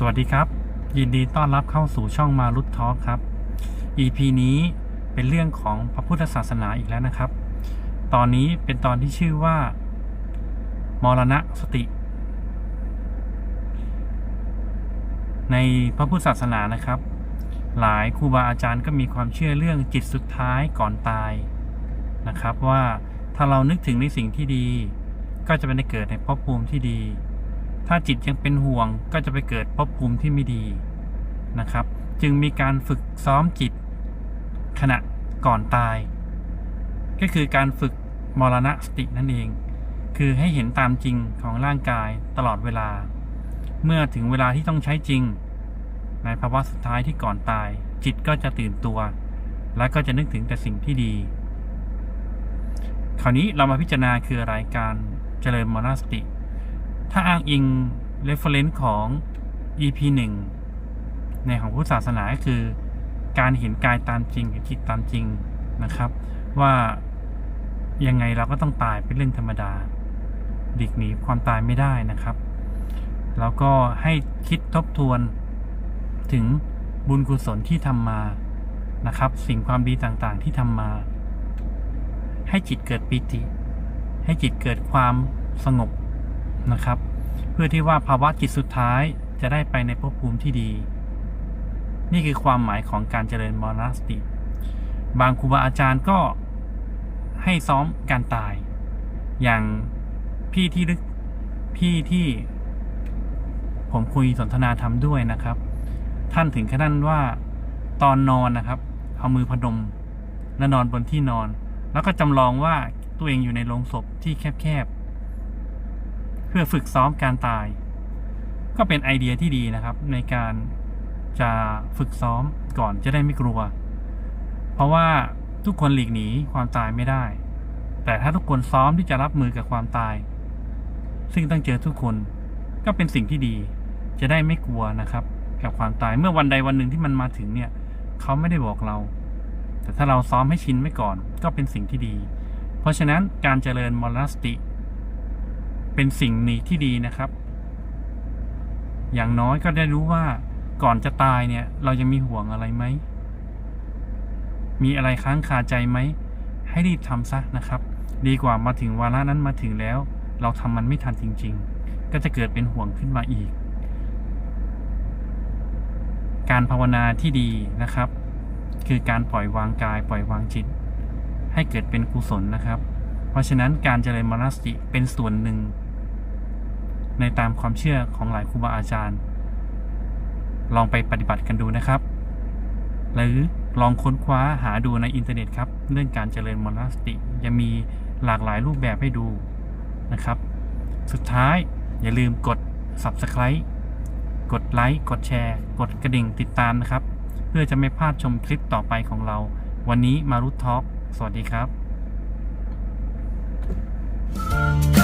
สวัสดีครับ ยินดีต้อนรับเข้าสู่ช่องมารุตทอครับ EP นี้เป็นเรื่องของพระพุทธศาสนาอีกแล้วนะครับ ตอนนี้เป็นตอนที่ชื่อว่า มรณะสติ ในพระพุทธศาสนานะครับ หลายครูบาอาจารย์ก็มีความเชื่อเรื่องจิตสุดท้ายก่อนตายนะครับ ว่าถ้าเรานึกถึงในสิ่งที่ดี ก็จะไปในเกิดในภพภูมิที่ดี ถ้าจิตยังเป็นห่วงก็จะไปเกิดภพภูมิที่ไม่ดีนะครับ จึงมีการฝึกซ้อมจิต ขณะก่อนตาย ก็คือการฝึกมรณะสตินั่นเอง คือให้เห็นตามจริงของร่างกายตลอดเวลา เมื่อถึงเวลาที่ต้องใช้จริง ในภาวะสุดท้ายที่ก่อนตาย จิตก็จะตื่นตัว และก็จะนึกถึงแต่สิ่งที่ดี คราวนี้เรามาพิจารณาคืออะไรการเจริญมรณสติ ถ้าอ้างอิง reference ของ EP 1 ในของพุทธศาสนาก็คือ การเห็นกายตามจริงเห็นจิตตามจริงนะครับ ว่ายังไงเราก็ต้องตายเป็นเรื่องธรรมดาดิกหนีความตายไม่ได้นะครับ แล้วก็ให้คิดทบทวนถึงบุญกุศลที่ทำมานะครับ สิ่งความดีต่างๆที่ทำมา ให้จิตเกิดปิติ ให้จิตเกิดความสงบ นะครับ เพื่อที่ว่าภาวะจิตสุดท้ายจะได้ไปในภพภูมิที่ดี นี่คือความหมายของการเจริญมรณสติ บางครูบาอาจารย์ก็ให้ซ้อมการตาย อย่างพี่ที่ลึกพี่ที่ ผมคุยสนทนาธรรมด้วยนะครับ ท่านถึงขนาดว่าตอนนอนนะครับ เอามือพนมและนอนบนที่นอน แล้วก็จำลองว่าตัวเองอยู่ในโรงศพที่แคบ เพื่อฝึกซ้อมการตาย ก็เป็นไอเดียที่ดีนะครับ ในการจะฝึกซ้อมก่อนจะได้ไม่กลัว เพราะว่าทุกคนหลีกหนีความตายไม่ได้ แต่ถ้าทุกคนซ้อมที่จะรับมือกับความตาย ซึ่งต้องเจอทุกคนก็เป็นสิ่งที่ดี จะได้ไม่กลัวนะครับ กับความตายเมื่อวันใดวันหนึ่งที่มันมาถึงเนี่ยเขาไม่ได้บอกเรา แต่ถ้าเราซ้อมให้ชินไว้ก่อน ก็เป็นสิ่งที่ดี เพราะฉะนั้นการเจริญมรณสติ เป็นสิ่งนี้ที่ดีนะครับ อย่างน้อยก็ได้รู้ว่าก่อนจะตายเนี่ย เรายังมีห่วงอะไรไหม มีอะไรค้างคาใจไหม ให้รีบทำซะนะครับ ดีกว่ามาถึงวาระนั้นมาถึงแล้ว เราทำมันไม่ทันจริง ๆ ก็จะเกิดเป็นห่วงขึ้นมาอีก การภาวนาที่ดีนะครับ คือการปล่อยวางกาย ปล่อยวางจิต ให้เกิดเป็นกุศลนะครับ เพราะฉะนั้นการเจริญมรณสติเป็นส่วนหนึ่ง ในตามความเชื่อของหลายครูบาอาจารย์ ลองไปปฏิบัติกันดูนะครับ หรือลองค้นคว้าหาดูในอินเทอร์เน็ตครับเรื่องการเจริญมรณสติจะมีหลากหลายรูปแบบให้ดูนะครับ สุดท้ายอย่าลืมกด subscribe กดไลค์กดแชร์ กดกระดิ่งติดตามนะครับ เพื่อจะไม่พลาดชมคลิปต่อไปของเรา วันนี้มารุททอล์กสวัสดีครับ